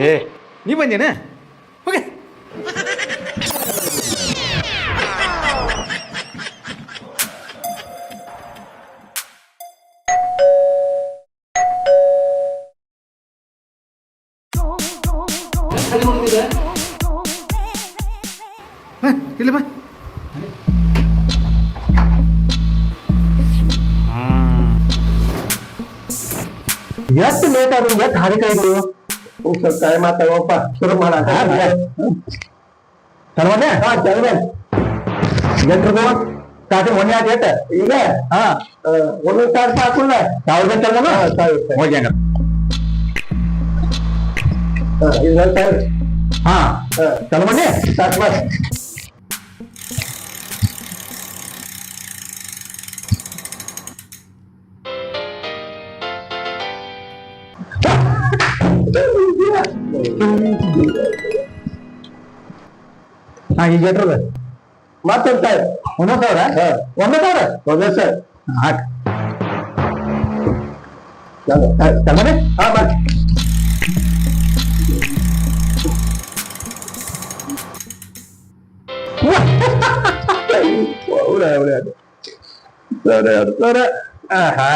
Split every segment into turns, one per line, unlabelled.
ಏ ನೀ ಬಂದೇನ
ಎಷ್ಟು ಲೇಟ್ ಆದ್ರೂ ಎಷ್ಟ್ ಹಾರಿ ಕಾಯ್ದು ಸ್ವಲ್ಪ ಟೈಮ್ ಆತಾವಪ್ಪ ಶುರು ಮಾಡ ಚಲವನೆ ಹಾ. ಚಲವೆ ಎಷ್ಟ್ರದು ಸ್ಟಾರ್ಟಿಂಗ್ ಒಂದೇ ಆದ ಎಷ್ಟ ಈಗ? ಹಾ. ಒಂದೊಂದು ಸಾವಿರ ರೂಪಾಯಿ ಹಾಕುಲ್ಲ ಸಾವಿರದ ಚಲನ ಸಾವಿರ
ಹೋಗಿ ಹಂಗ ಹಾ
ಚಲವನೆ ಸ್ಟಾರ್ಟ್ ಮಾಡಿ.
ಹಾ ಈಗ ಎಷ್ಟ್ರದ
ಮತ್ತೊಂದು ಸಾವಿರ
ಒಂದೊಂದು ಸಾವಿರ
ಒಂದೇ ಸಾವಿರ ಒಂದೇ ಸಾವಿರ
ಹಾಕ್
ಚಲವನೆ ಹಾ ಮಾಡಿ ಅವಳೆ ಅವಳೆ ಅದು ಸರಿ ಅದು ಸರಿ ಆಹಾ.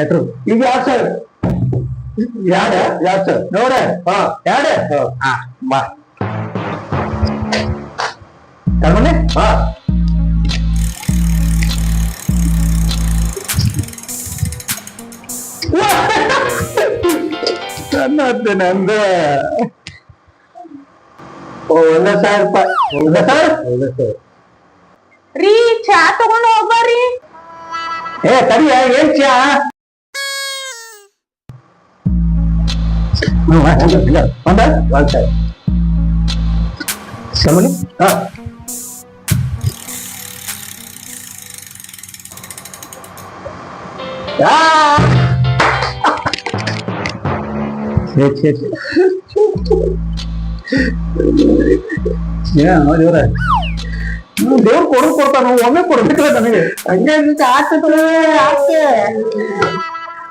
ಎಟ್ರು ಈಗ ಯಾರು ಸರ್? ಯಾರ? ಯಾರು ಸರ್? ನೋಡ ಹಾ. ಯಾರ? ಹಾ. ಬಾ. ಕರ್ಮನೆ? ಹಾ. ನನ್ನದ್ದು ನಂದು. ಒಂದೇ ಸಾವಿರ ರೂಪಾಯಿ. ಒಂದೇ ಸಾವಿರ? ಒಂದೇ ಸಾವಿರ.
ರೀ ಚಾ ತಗೊಂಡು ಹೋಗ್ಬಾರಿ
ಏ ತಡಿಯ ಏನ್ ಚಾ? ಒಂದ ಒಂದ್ ಸಾವಿರ ಕಮಲಿ ಹಾ ಛೇ ಛೇ ಛೇ ದೇವ್ರ ದೇವ್ರು ಕೊಡು ಕೊಡ್ತಾನ ಒಮ್ಮೆ ಕೊಡ್ಬೇಕಲ್ಲ ನನಗೆ ಹಂಗೆ ಆಗ್ತದೆ ಆಗ್ತದೆ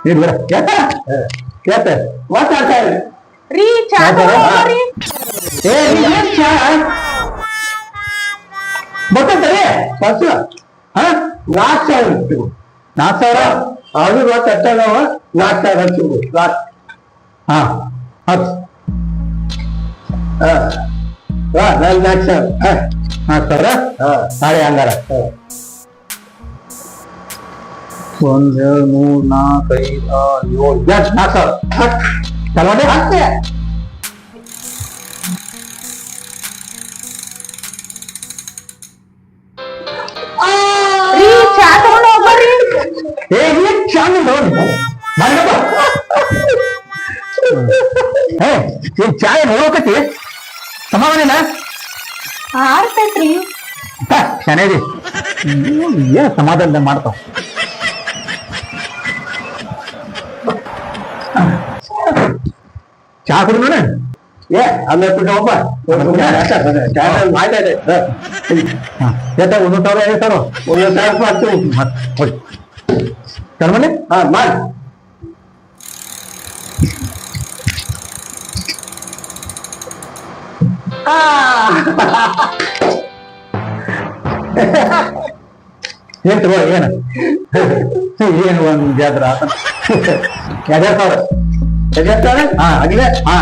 ಇಲ್ಲ ಕೇತ ಕೇತ ಮಾತಾಡ್ತಾರೆ
ರೀ ಚಾ ಹೋಗ್ಬರ್ರಿ
ಏ ನೀನ್ ಚಾ? ಬರ್ತದೆ ಬಸ್. ಹಾ? ನಾಲ್ಕು ಸಾವಿರ ಇರ್ತೀವಿ ನಾಲ್ಕು ಸಾವಿರ? ಅದು ಮತ್ತೆ ಅಷ್ಟವ ನಾಲ್ಕು ಸಾವಿರ ಹಚ್ಚಿಬಿಡು ನಾಲ್ಕು ಹಾ ಹತ್ತು. ಹಾ. ಹಾ ನಾಲ್ಕು ನಾಲ್ಕು ಸಾವಿರ. ಹಾ ನಾಲ್ಕು ಸಾವಿರ? ಹಾ. ನಾಳೆ ಹಂಗಾರ. ಒಂದ್ ಎರಡು ಮೂರ್ ನಾಲ್ಕು ಐದು ಆರು ಏಳು ಎಂಟು ನಾಲ್ಕು ಸಾವಿರ ಏ ಏನ್ ಚಾಯ್ ನೋಡೋಕತಿ ಸಮಾಧಾನ
ಆರ್ತೈತ್ರಿ.
ಚೆನ್ನಾಗಿ ಏನ್ ಸಮಾಧಾನ ಮಾಡ್ತಾವ? ಚಾ ಕುಡಿದ ಏ ಅಲ್ಲ ಬಿಟ್ಟವಪ್ಪ ಎತ್ತ ಒಂದು ಸಾವಿರ ಐದು ಸಾವಿರ ಒಂದು ಸಾವಿರ ರೂಪಾಯಿ ಹಾಕ್ತೀವಿ ಮತ್ತೆ ಕರ್ಮನೆ ಹಾ ಮಾಡಿ ಏನ್ ತಗೋ ಏನ ಏನು ಒಂದ್ ಜಾತ್ರ ಎರಡ್ ಸಾವಿರ ಎರಡ್ ಸಾವಿರ ಹಾ ಅಗಿದೆ ಹಾ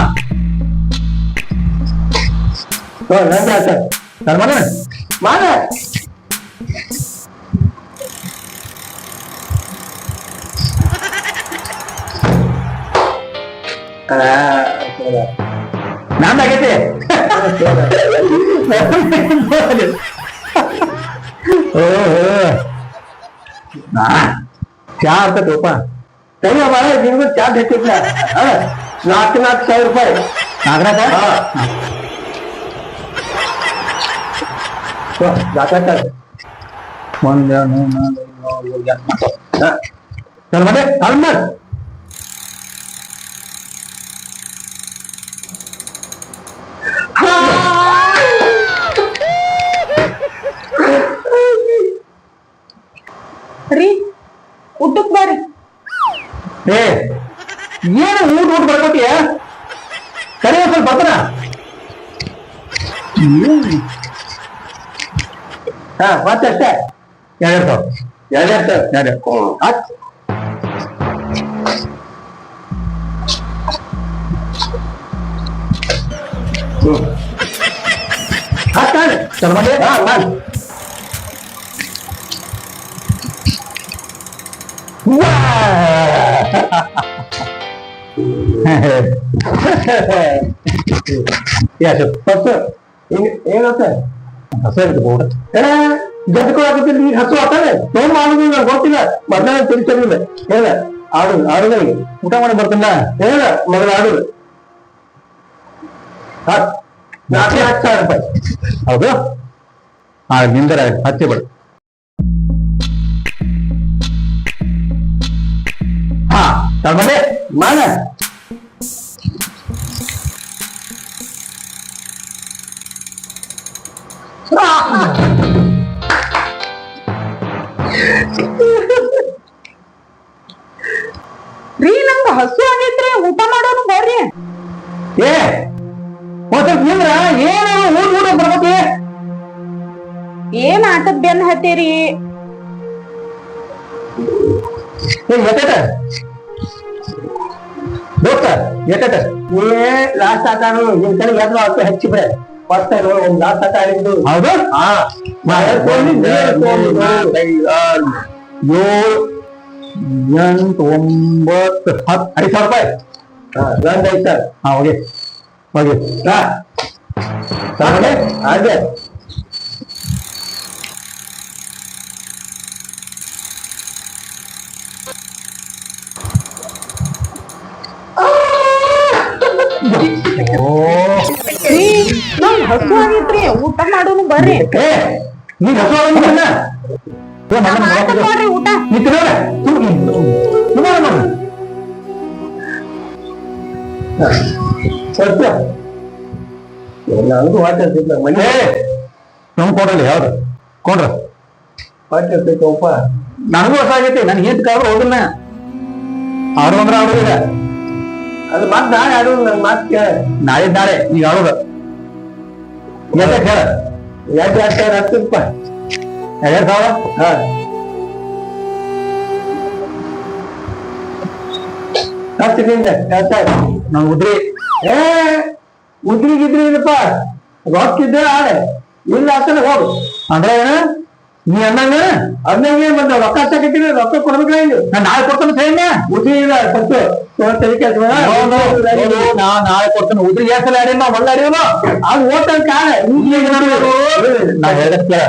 ನಂದ ಸರ್ ಸರ್ ಮಾಡ ಮಾಡ ನಂದಾಗೈತಿ ಚಾ ಆಗ್ತದಪ್ಪ ಸರಿ ಅಮ್ಮ ನಿಮ್ಗೂ ಚಾ ಬೇಕಿಲ್ಲ ನಾಲ್ಕು ನಾಲ್ಕು ಸಾವಿರ ರೂಪಾಯಿ ನಾಲ್ಕು ನಾಲ್ಕು ಒಂದ್ ಎರಡು ಮೂರು ನಾಲ್ಕು ಐದು ಚಲ್ ಮತ್ತೆ ಕಾಲ್ ಮಾಡ್
ರೀ ಊಟಕ್ ಬರ್ರಿ
ಏ ಏನು ಊಟ ಊಟ ಬರ್ಕೋತಿಯ ಕರೆ ಒಂದ್ ಸ್ವಲ್ಪ ಬರ್ತಾನ ಹಾ ಮತ್ತಷ್ಟೇ. ಎರಡೆರಡು ಸಾವಿರ. ಎರಡೆರಡು ಸಾವಿರ ಎರಡೆರಡು ಹತ್ತು ಹತ್ತು ಚಲ ಮಾಡಿ ಹಾ ಮಾಡಿ ಯಾಕೆ ಫಸ್ಟ್ ಏನಂತೆ ಹಸು ಇರುತ್ತೆ ಬೋರ್ಡ್ ಏ ಗದ್ಕೊಳಕತ್ತಿಲ್ಲ ನೀನ್ ಹಸು ಆತಾನೆ ಫೋನ್ ಮಾಡುದು ನಂಗೆ ಗೊತ್ತಿಲ್ಲ ಮೊದಲ ತಿಳಿಸಿರ್ಲಿಲ್ಲ ಹೇಳ ಆಡು ಆಡುಗಳಿಗೆ ಊಟ ಮಾಡಿ ಬರ್ತಿಲ್ಲ ಹೇಳ ಮೊದಲ ಆಡುದು ನಾಲ್ಕು ನಾಲ್ಕು ಸಾವಿರ ರೂಪಾಯಿ ಹೌದು ಹಾ ನಿಂದರ ಹತ್ತಿ ಬಿಡು ತಗೊಂಡೆ ಮಾಡ.
ರೀ ನಮ್ದು ಹಸು ಆಗೈತ್ರಿ ಊಟ ಮಾಡೋನು ಬರ್ರಿ
ಏ ಹೋಟೆಲ್ ನಿಂದ್ರ ಏನು ಊರ್ ಊಟ ಬರ್ಬೇಕು?
ಏನ್ ಆಟದ ಬೆನ್ ಹತ್ತೀರಿ?
ಏ ಎಟ್ಟಟ ದೋಸ್ತ ಎಟ್ಟ ಲಾಸ್ಟ್ ಆಟ ನಿನ್ ಕಡೆ ಎದ್ದು ಆಗ್ತದೆ ಹಚ್ಚಿ ಬಿಡ ಫಸ್ಟ್ ಒಂದ್ ಲಾಸ್ಟ್ ಆಟ ಆಡಿದ್ದು. ಹೌದು? ಹಾ. ಏಳು ಎಂಟು ಒಂಬತ್ತು ಹತ್ತು ಐದು ಸಾವಿರ ರೂಪಾಯಿ ಹಾ ಗಂಡ ಐದು ಸರ್ ಹಾ ಹೋಗಿ. ಹೋಗಿ. ಹಾ. ಸಾಕೆ ಹಾಗೆ ಓ
ರೀ ನಂಗ್ ಹಸು ಆಗೈತ್ರಿ ಊಟ ಮಾಡೋನು ಬರ್ರಿ.
ಏ ನೀನ್ ಹಸು ಆಗಿದ್ದಲ್ಲ
ನಾ ಮಾಡ್ತೇನ್ ನೋಡ್ರಿ ಊಟ.
ನೀ ತಿನ್ನೋಣ ಸತ್ಯ. ನನಗೂ ವಾಟ ಮನೆ ನಮ್ ಕೊಡಲಿ ಯಾವ್ದು? ಕೊಡ್ರ. ವಾಟ ಇರ್ತೈತಪ್ಪ ನನಗೂ ಹೊಸ ಆಗೈತಿ ನನ್ ಹಿಂದ್ ಕಾದ್ರು ಹೋಗಲ್ಲ ಆಡು ಅಂದ್ರೆ ಆಡೋದಿಲ್ಲ ಅದು ಮತ್ತೆ ನಾಳೆ ಆಡೋದು ನನ್ ಮಾತು ಕೇಳ. ನಾಳೆ ನಾಳೆ ಈಗ ಆಡೋದು ಯಾಕೆ ಹೇಳ? ಯಾಕೆ ಎರಡು ಸಾವಿರ ಹತ್ತು ರೂಪಾಯಿ. ಎರಡು ಸಾವಿರ? ಹಾ. ಹತ್ತರಿಂದ ನಾವು ಉದ್ರಿ. ಏ ಉದ್ರಿ ಗಿದ್ರಿ ಇಲ್ಲಪ್ಪ. ರೊಕ್ಕ ಇದ್ರೆ ಆಳೆ. ಇಲ್ಲ ಅಂತ ಹೋಗು. ಅಂದ್ರೆ ಏನು? ನೀ ಅಣ್ಣ ಅದ್ನಂಗ ಮತ್ತೆ ರೊಕ್ಕ ತಗೋತೀನಿ ರೊಕ್ಕ ಕೊಡ್ಬೇಕಾ ಇಲ್ಲಿ ನಾನು ನಾಳೆ ಕೊಡ್ತಾನೆ ಸೈನ್ಯ ಉದ್ರಿ ಇಲ್ಲ ಕೊಟ್ಟು ನಾ ನಾಳೆ ಕೊಡ್ತಾನೆ. ಉದ್ರಿ ಎಷ್ಟು ಸಲ ಆಡಿನ ಒಳ್ಳೆ ಆಡಿಯೋನು ಅದು ಓದ್ತಾನೆ ಕಾಲ ನಾ ಹೇಳಕ್ಕೆ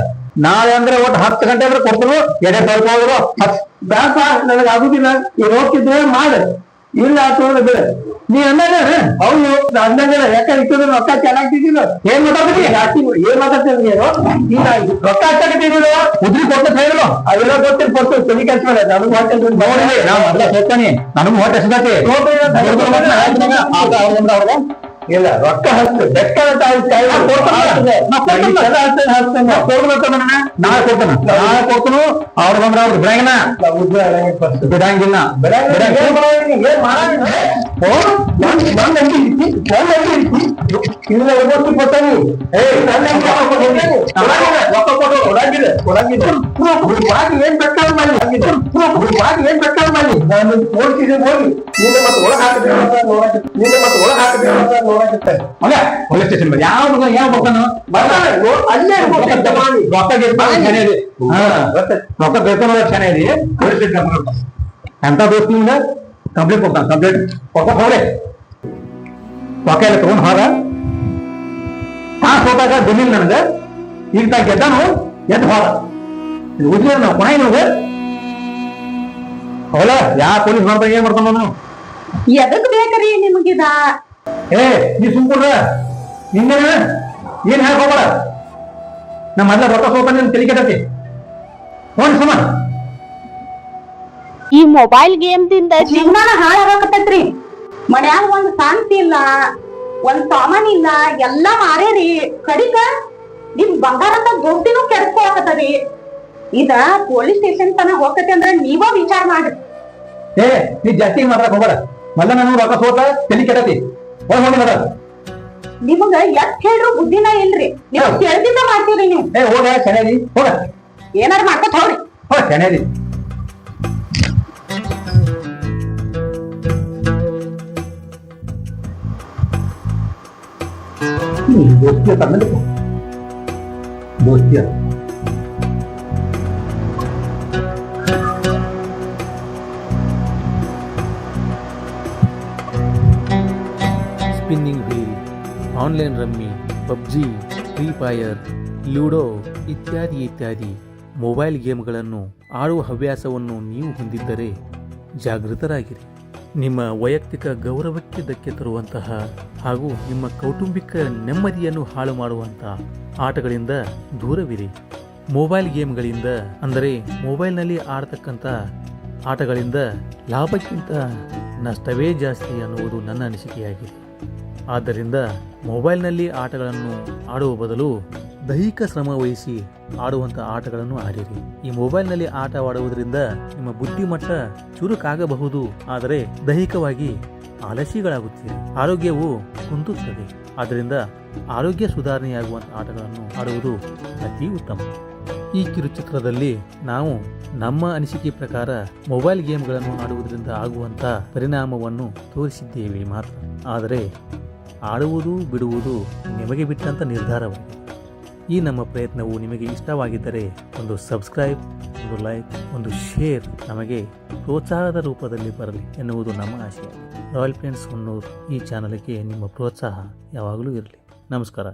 ನಾಳೆ ಅಂದ್ರೆ ಒಟ್ಟು ಹತ್ತು ಗಂಟೆ ಅಂದ್ರೆ ಕೊಡ್ತಾನು. ಎಡೆ ಬರ್ಬೋದು ಬ್ಯಾಪ ನನಗೆ ಆಗುದಿಲ್ಲ. ಈಗ ಹೋಗ್ತಿದ್ರೆ ಮಾಡ. ಇಲ್ಲ ಅಂತಂದ್ರೆ ಬಿಡ. ನೀ ಅಂದಾಗ ಹೌದು ಅಂದಾಗ ಯಾಕಂದ್ರೆ ಇಟ್ಟು ರೊಕ್ಕ ಚೆನ್ನಾಗ್ತಿದ್ದಿಲ್ಲ? ಏನ್ ಮಾತಾಡ್ತೀನಿ ಜಾಸ್ತಿ ಏನ್ ಮಾತಾಡ್ತೀನಿ ನೀನು ಈಗ ರೊಕ್ಕ ಹಚ್ಚಾಕತ್ತಿದ್ರು ಉದ್ರಿ ಕೊಟ್ಟು ಹೇಳಿದ್ರು ಅದೆಲ್ಲ ಗೊತ್ತಿಲ್ಲ ಕೊಟ್ಟು ಸರಿ ಕೆಲಸ ಮಾಡ. ನನಗೂ ಹೋಟೆಲ್ ನೋಡಿ ನಾ ಅಲ್ಲ ಹೇಳ್ತಾನೆ. ನನಗೂ ಹೋಟೆಲ್ ಸಿಗತ್ತೆ ಇಲ್ಲ ರೊಕ್ಕ ಹಚ್ಚು ತಾಯಿ. ಬಿಡಂಗಿನ ಕೊಡ್ತಾನ. ನಾಳೆ ಕೊಡ್ತಾನು. ಅವ್ರ ಬಂದ್ರ ಅವ್ರು ಬಿಡಂಗಿಲ್ಲ. ಬಿಡಂಗಿಲ್ಲ. ಇಲ್ಲ ಕೊಡ್ತಾನೆ. ಏ ಕೊಡಂಗಿಲ್ಲ ಏನ್ ಬೇಕಾದ್ರೆ ಮಾಡಿ ಏನ್ ಬೇಕಾದ್ರೆ ಮಾಡಿ ನಾನು ಹೋಗಿ ಮತ್ತೆ ಒಳಗೆ ಹಾಕಿದ್ರೆ ನೋಡಕ್ಕೆ. ನಿನ್ನ ಮತ್ತೆ ಒಳಗೆ ಹಾಕಿದ್ರೆ ನೋಡಕ್ಕೆ. ಮಗ ಒಳ್ಳೆ ಸ್ಟೇಷನ್ ಯಾವ ಯಾವ ಬರ್ತಾನ ಅಲ್ಲೇ ರೊಕ್ಕ ಚೆನ್ನಾಗಿದೆ ರೊಕ್ಕ ಬೇಕನ್ನೋ ಚೆನ್ನಾಗಿದೆ ಪೊಲೀಸ್ ಸ್ಟೇಷನ್ ಎಂತ ದೋಸ್ತ ನಿಮ್ಗೆ? ಕಂಪ್ಲೇಂಟ್ ಕೊಡ್ತಾನೆ ಕಂಪ್ಲೇಂಟ್ ಕೊಟ್ಟ ಹೋಗ್ರೆ ರೊಕ್ಕ ಎಲ್ಲ ತಗೊಂಡು ಹೋದ. ಸೋತಾಗ ಬಂದಿಲ್ಲ ನನಗೆ. ಈಗ ತಾ ಗೆದ್ದಾನು. ಎದ್ದು ಹೊಲ ಇದು ಉದ್ಯೋಗ ನಾವು ಕೊನೆ ನಿಮಗೆ ಹೌದಾ ಯಾ ಪೊಲೀಸ್ ಮಾಡ್ದಾಗ ಏನ್ ಮಾಡ್ತಾನ ನಾನು
ಎದಕ್ ಬೇಕ್ರಿ ನಿಮಗಿದ
ಏ ನೀ ಸುಮ್ಕೊಡ್ರ ನಿಂಗೇನ ಏನ್ ಹೇಳಕ್ ಹೋಗ್ಬೇಡ. ನಮ್ಮ ಮೊದ್ಲ ರೊಕ್ಕ ಸೋತ ನಿನ್ ತಲೆ ಕೆಟ್ಟತಿ. ನೋಡಿ ಸುಮ.
ಮೊಬೈಲ್ ಗೇಮ್ ದಿಂದ ಜೀವನ ಹಾಳಾಗಕತ್ತೈತ್ರಿ. ಮನ್ಯಾಗ ಒಂದ್ ಶಾಂತಿ ಇಲ್ಲ ಒಂದ್ ಸಾಮಾನ್ ಇಲ್ಲ ಎಲ್ಲಾ ಮಾರೇರಿ ಕಡಿಕ ನಿಮ್ ಬಂಗಾರ ಅಂತ ದುಡ್ಡಿನೂ ಕೆಡ್ಸ್ಕೊಳಕತ್ತರಿ ಇದ ಪೊಲೀಸ್ ಸ್ಟೇಷನ್ ತನ ಹೋಗತ್ತೆ ಅಂದ್ರ ನೀವ ವಿಚಾರ ಮಾಡ್ರಿ.
ಏ ನೀ ಜಾಸ್ತಿ ಮಾತಾಡಕ್ ಹೋಗಲ್ಲ ಮಲ್ಲ ನಾನು ರೊಕ್ಕ ಸೋತ ತೆಲಿ ಕೆಡತಿ. ಹೋಗಿ ಹೋಗಿ
ನಿಮಗ ಎಷ್ಟ್ ಹೇಳ್ರು ಬುದ್ಧಿನ ಇಲ್ರಿ. ನೀವು. ಕೇಳ್ದಿಂದ ಮಾಡ್ತೀರಿ ನೀವು.
ಏ ಹೋಗ ಚೆನ್ನಾಗಿ ಹೋಗ.
ಏನಾರ ಮಾಡ್ಕೊತ ಹೋಗ್ರಿ.
ಹೋಗ ಶನೇದಿ ಗೊತ್ತಿಲ್ಲ ತಮ್ಮಲ್ಲಿ? ದೋಸ್ತಿಯ
spinning wheel online rummy PUBG free fire ludo ಇತ್ಯಾದಿ ಇತ್ಯಾದಿ ಮೊಬೈಲ್ ಗೇಮ್ಗಳನ್ನು ಆಡುವ ಹವ್ಯಾಸವನ್ನು ನೀವು ಹೊಂದಿದ್ದರೆ ಜಾಗೃತರಾಗಿರಿ. ನಿಮ್ಮ ವೈಯಕ್ತಿಕ ಗೌರವಕ್ಕೆ ಧಕ್ಕೆ ತರುವಂತಹ ಹಾಗೂ ನಿಮ್ಮ ಕೌಟುಂಬಿಕ ನೆಮ್ಮದಿಯನ್ನು ಹಾಳು ಮಾಡುವಂತಹ ಆಟಗಳಿಂದ ದೂರವಿರಿ. ಮೊಬೈಲ್ ಗೇಮ್ಗಳಿಂದ, ಅಂದರೆ ಮೊಬೈಲ್ನಲ್ಲಿ ಆಡತಕ್ಕಂಥ ಆಟಗಳಿಂದ ಲಾಭಕ್ಕಿಂತ ನಷ್ಟವೇ ಜಾಸ್ತಿ ಅನ್ನುವುದು ನನ್ನ ಅನಿಸಿಕೆಯಾಗಿದೆ. ಆದ್ದರಿಂದ ಮೊಬೈಲ್ನಲ್ಲಿ ಆಟಗಳನ್ನು ಆಡುವ ಬದಲು ದೈಹಿಕ ಶ್ರಮ ವಹಿಸಿ ಆಡುವಂಥ ಆಟಗಳನ್ನು ಆಡಿರಿ. ಈ ಮೊಬೈಲ್ನಲ್ಲಿ ಆಟವಾಡುವುದರಿಂದ ನಿಮ್ಮ ಬುದ್ಧಿಮಟ್ಟ ಚುರುಕಾಗಬಹುದು, ಆದರೆ ದೈಹಿಕವಾಗಿ ಆಲಸಿಗಳಾಗುತ್ತೀರಿ. ಆರೋಗ್ಯವು ಕುಂದುತ್ತದೆ. ಆದ್ದರಿಂದ ಆರೋಗ್ಯ ಸುಧಾರಣೆಯಾಗುವಂಥ ಆಟಗಳನ್ನು ಆಡುವುದು ಅತಿ ಉತ್ತಮ. ಈ ಕಿರುಚಿತ್ರದಲ್ಲಿ ನಾವು ನಮ್ಮ ಅನಿಸಿಕೆ ಪ್ರಕಾರ ಮೊಬೈಲ್ ಗೇಮ್ಗಳನ್ನು ಆಡುವುದರಿಂದ ಆಗುವಂಥ ಪರಿಣಾಮವನ್ನು ತೋರಿಸಿದ್ದೇವೆ ಮಾತ್ರ. ಆದರೆ ಆಡುವುದು, ಬಿಡುವುದು ನಿಮಗೆ ಬಿಟ್ಟಂತ ನಿರ್ಧಾರವಾಗಿದೆ. ಈ ನಮ್ಮ ಪ್ರಯತ್ನವು ನಿಮಗೆ ಇಷ್ಟವಾಗಿದ್ದರೆ ಒಂದು ಸಬ್ಸ್ಕ್ರೈಬ್, ಒಂದು ಲೈಕ್, ಒಂದು ಶೇರ್ ನಮಗೆ ಪ್ರೋತ್ಸಾಹದ ರೂಪದಲ್ಲಿ ಬರಲಿ ಎನ್ನುವುದು ನಮ್ಮ ಆಶಯ ರಾಯಲ್ ಫ್ರೆಂಡ್ಸ್ ಹೊನ್ನೂರು ಈ ಚಾನಲ್ಗೆ ನಿಮ್ಮ ಪ್ರೋತ್ಸಾಹ ಯಾವಾಗಲೂ ಇರಲಿ. ನಮಸ್ಕಾರ.